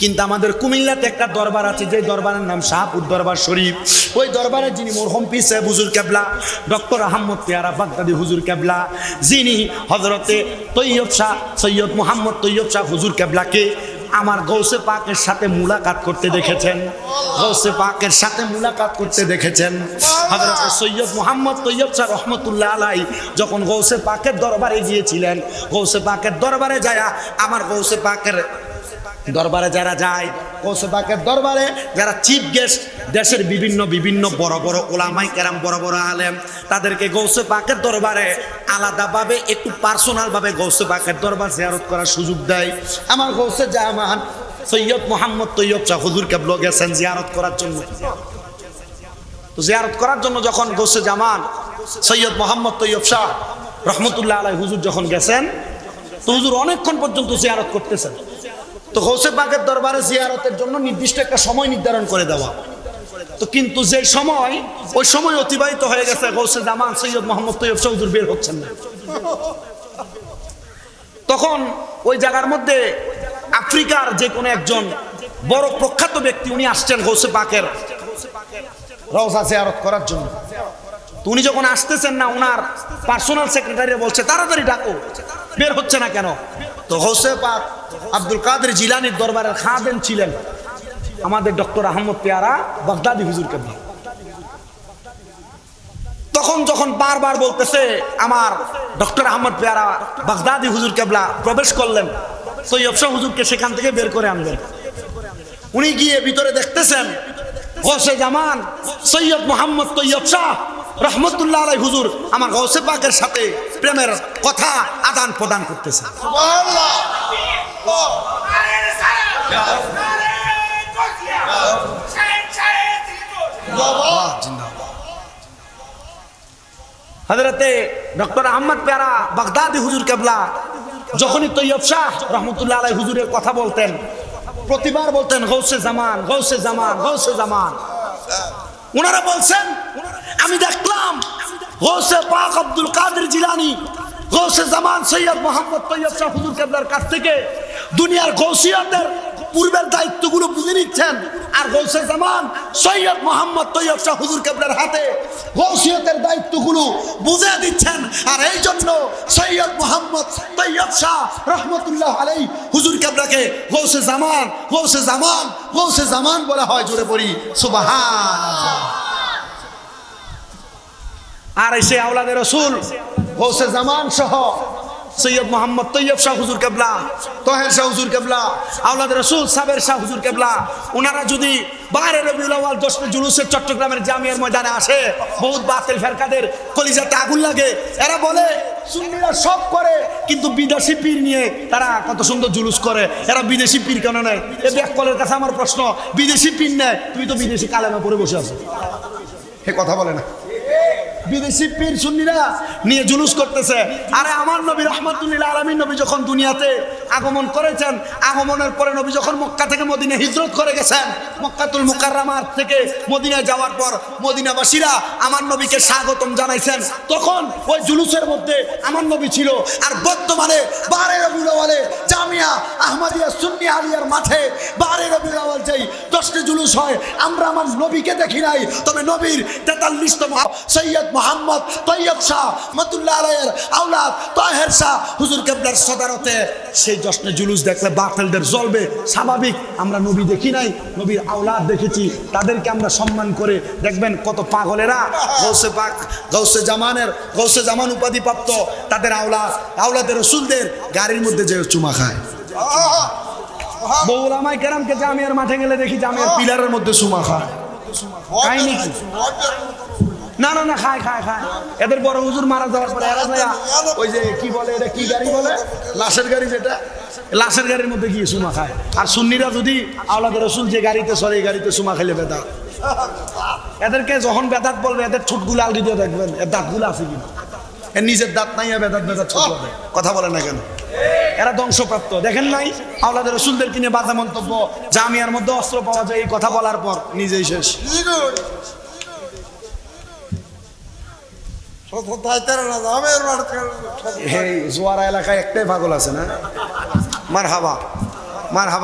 কিন্তু আমাদের কুমিল্লাতে একটা দরবার আছে, যে দরবারের নাম শাহপুর দরবার শরীফ। ওই দরবারে যিনি মরহম পি সাহেব হুজুর কেবলা ডক্টর আহম্মদ পেয়ারা বাগদাদি হুজুর কেবলা যিনি হজরতে তৈয়ব শাহ, সৈয়দ মোহাম্মদ তৈয়ব শাহ হুজুর কেবলাকে আমার গৌসে পাকের সাথে মুলাকাত করতে দেখেছেন। গৌসে পাকের সাথে মুলাকাত করতে দেখেছেন। হজরত সৈয়দ মোহাম্মদ তৈয়ব শাহ রহমতুল্লাহ আলাই যখন গৌসে পাকের দরবারে গিয়েছিলেন গৌসে পাকের দরবারে যায় আমার গৌসে পাকের দরবারে যারা যায় কৌশবাকের দরবারে যারা চিফ গেস্ট দেশের বিভিন্ন বিভিন্ন বড় বড় ওলামাই কেরাম, বড় বড় আলেম, তাদেরকে গৌসে পাকের দরবারে আলাদাভাবে, একটু পার্সোনালভাবে গৌসে পাকের দরবার জিয়ারত করার সুযোগ দেয়। আমার গৌসে জামান সৈয়দ মোহাম্মদ তৈয়ব শাহ হুজুর কেবল গেছেন জিয়ারত করার জন্য। তো জিয়ারত করার জন্য যখন গৌসে জামান সৈয়দ মোহাম্মদ তৈয়ব শাহ রহমতুল্লাহ আলাই হুজুর যখন গেছেন, তো হুজুর অনেকক্ষণ পর্যন্ত জিয়ারত করতেছেন। তো গৌসে পাকের দরবারে জিয়ারতের জন্য নির্দিষ্ট একটা সময় নির্ধারণ করে দেওয়া। তো কিন্তু যে সময়, ওই সময় অতিবাহিত হয়ে গেছে গৌসে জামান, সৈয়দ মোহাম্মদ তৈয়ব চৌধুর বের হচ্ছেন না। তখন ওই জায়গার মধ্যে আফ্রিকার যে কোনো একজন বড় প্রখ্যাত ব্যক্তি, উনি আসছেন গৌসে পাকের রওজা জিয়ারত করার জন্য। উনি যখন আসতেছেন না ওনার পার্সোনাল সেক্রেটারি বলছে, তাড়াতাড়ি ডাকো, বের হচ্ছে না কেন? তো হোসে পাক আব্দুল কাদের জিলানির দরবারের খাদেন ছিলেন আমাদের ডক্টর আহমদ পেয়ারা বাগদাদি হুজুর তখন যখন বারবার বলতেছে, আমার ডক্টর আহমদ পেয়ারা বাগদাদি হুজুর কেবলা প্রবেশ করলেন সৈয়ব শাহ হুজুরকে সেখান থেকে বের করে আনলেন। উনি গিয়ে ভিতরে দেখতেছেন গৌসে জামান, সৈয়দ মোহাম্মদ তৈয়ব শাহ, রহমতুল্লাহ আলাই হুজুর আমার গৌসে পাকের সাথে প্রেমের কথা আদান প্রদান করতেছে হাজরতে ডক্টর আহমদ পেয়ারা বাগদাদি হুজুর কেবলা, যখনই তৈয়ব শাহ রহমতুল্লাহ আলাই হুজুরের কথা বলতেন, প্রতিবার বলতেন, গৌসে জামান গৌসে জামান গৌসে জামান। ওনারা বলছেন, আমি দেখলাম গৌসে পাক আব্দুল কাদের জিলানি গৌসে জামান সৈয়দ মোহাম্মদ তৈয়ব শাহ হুজুর কেবলার কাছ থেকে দুনিয়ার গৌসিয়াতের পূর্বের দায়িত্বগুলো বুঝে নিচ্ছেন। আর গৌসে জামান সৈয়দ মোহাম্মদ তৈয়ব শাহ হুজুর কেবলার হাতে গৌসিয়তের দায়িত্বগুলো বুঝে দিচ্ছেন। আর এই জন্য সৈয়দ মোহাম্মদ তৈয়ব শাহ রহমতুল্লাহ আলাই হুজুর কেবলাকে গৌসে জামান গৌসে জামান গৌসে জামান বলা হয় জোরে পড়ি সুবাহান আর এসে আওলাদের রসুল। গৌসে জামান সহ। সৈয়দ মোহাম্মদ তৈয়ব শাহ হুজুর কেবলা তহের শাহ হুজুর কেবলা আওলাদ রসুল সাবের শাহ হুজুর কেবলা। ওনারা যদি বাইরে রবিউল আওয়াল দশটা জুলুসের চট্টগ্রামের জামিয়ার ময়দানে আসে বহুত বাতিল ফেরকাদের কলিজাতে আগুন লাগে। এরা বলে সুন্নিরা সব করে কিন্তু বিদেশি পীর নিয়ে তারা কত সুন্দর জুলুস করে। এরা বিদেশি পীর কেন নেয়? এ ব্যাককলের কাছে আমার প্রশ্ন বিদেশি পীর নেয়? তুমি তো বিদেশি কালেমা পরে বসে আছো। হে কথা বলে না। বিদেশি পীর সুন্নিরা নিয়ে জুলুস করতেছে। আরে আমার নবী রহমতুল্লাহ আলমী নবী যখন দুনিয়াতে আগমন করেছেন, আগমনের পরে নবী যখন মক্কা থেকে মদিনে হিজরত করে গেছেন, মক্কাতুল মুকাররামার থেকে মদিনায় যাওয়ার পর মদিনাবাসীরা আমার নবীকে স্বাগতম জানাইছেন। তখন ওই জুলুসের মধ্যে আমার নবী ছিল। আর বর্তমানে বারে আওয়ালে জামিয়া আহমদিয়া সুন্নি আলিয়ার মাঠে বারে রবিউল আওয়াল যেই দশটি জুলুস হয়, আমরা আমার নবীকে দেখি নাই, তবে নবীর তেতাল্লিশতম সৈয়দ মোহাম্মদ তৈয়দ শাহ মতুল্লাহ আলাইয়ের আউলাদ তাহের শাহ হুজুর কেবলার সদারতে। সেই জশ্নে জুলুস দেখলে বাতিলদের জ্বলবে, স্বাভাবিক, আমরা নবী দেখি নাই, নবীর আউলাদ দেখেছি, তাদেরকে আমরা সম্মান করে দেখবেন কত পাগলেরা। গৌসে পাক গৌসে জামানের গৌসে জামান উপাধি প্রাপ্ত তাদের আউলাদ আউলাদের রসুলদের গাড়ির মধ্যে যে চুমা খায়। বৌলামাই কেরামকে জামিয়ার মাঠে গেলে দেখি জামিয়ার পিলারের মধ্যে চুমা খায়। খায় নাকি না না না খায় খায় খায়। এদের বড় হুজুর মারা যাওয়ার পরে এরা যায় ওই যে কি বলে এটা কি গাড়ি বলে? লাশের গাড়ি যেটা। লাশের গাড়ির মধ্যে গিয়ে সুমা খায়। আর সুন্নিরা যদি আওলাদের রসুল যে গাড়িতে সরে এই গাড়িতে সুমা খাইলে বেদাত এদেরকে যখন বেদাত বলবে এদের ঠোঁটগুলো আলগি দিয়ে দেখবেন এর দাঁতগুলো আছে কিনা। এর নিজের দাঁত নাই বেদাত বেদাত ছোট কথা বলে না কেন? এরা ধ্বংসপ্রাপ্ত। দেখেন নাই? আওলাদের রসুলদের কিনে বাধা মন্তব্য জামিয়ার মধ্যে অস্ত্র পাওয়া যায় এই কথা বলার পর নিজেই শেষ। এই জোয়ারা এলাকায় একটাই পাগল আছে না? মার হাবা মার হাবা